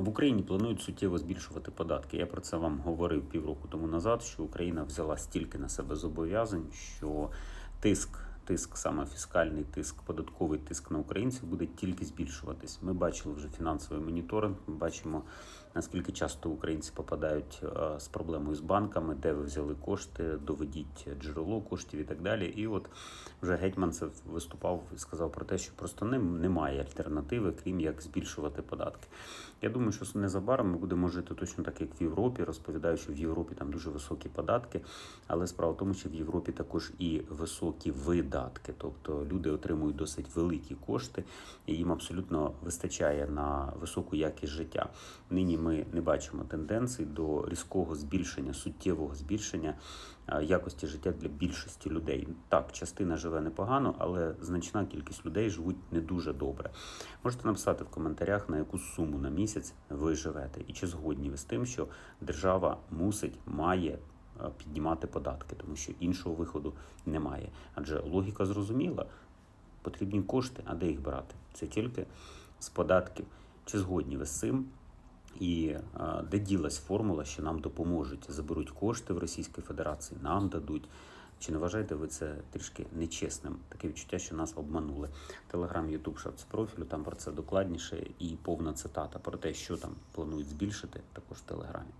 В Україні планують суттєво збільшувати податки. Я про це вам говорив півроку тому назад, що Україна взяла стільки на себе зобов'язань, що тиск, тиск, саме фіскальний тиск, податковий тиск на українців буде тільки збільшуватись. Ми бачили вже фінансовий моніторинг. Ми бачимо наскільки часто українці попадають е, з проблемою з банками, де ви взяли кошти, доведіть джерело коштів і так далі. І от вже Гетьманцев виступав і сказав про те, що просто немає альтернативи, крім як збільшувати податки. Я думаю, що незабаром ми будемо жити точно так, як в Європі. Розповідаю, що в Європі там дуже високі податки, але справа в тому, що в Європі також і високі видатки, тобто люди отримують досить великі кошти, і їм абсолютно вистачає на високу якість життя. Нині ми не бачимо тенденцій до різкого збільшення, суттєвого збільшення якості життя для більшості людей. Так, частина живе непогано, але значна кількість людей живуть не дуже добре. Можете написати в коментарях, на яку суму на місяць ви живете, і чи згодні ви з тим, що держава мусить, має піднімати податки, тому що іншого виходу немає. Адже логіка зрозуміла, потрібні кошти, а де їх брати? Це тільки з податків. Чи згодні ви з цим? І е, де ділась формула, що нам допоможуть, заберуть кошти в Російській Федерації, нам дадуть. Чи не вважаєте ви це трішки нечесним? Таке відчуття, що нас обманули. Телеграм, Ютуб, шапці профілю, там про це докладніше і повна цитата про те, що там планують збільшити, також в Телеграмі.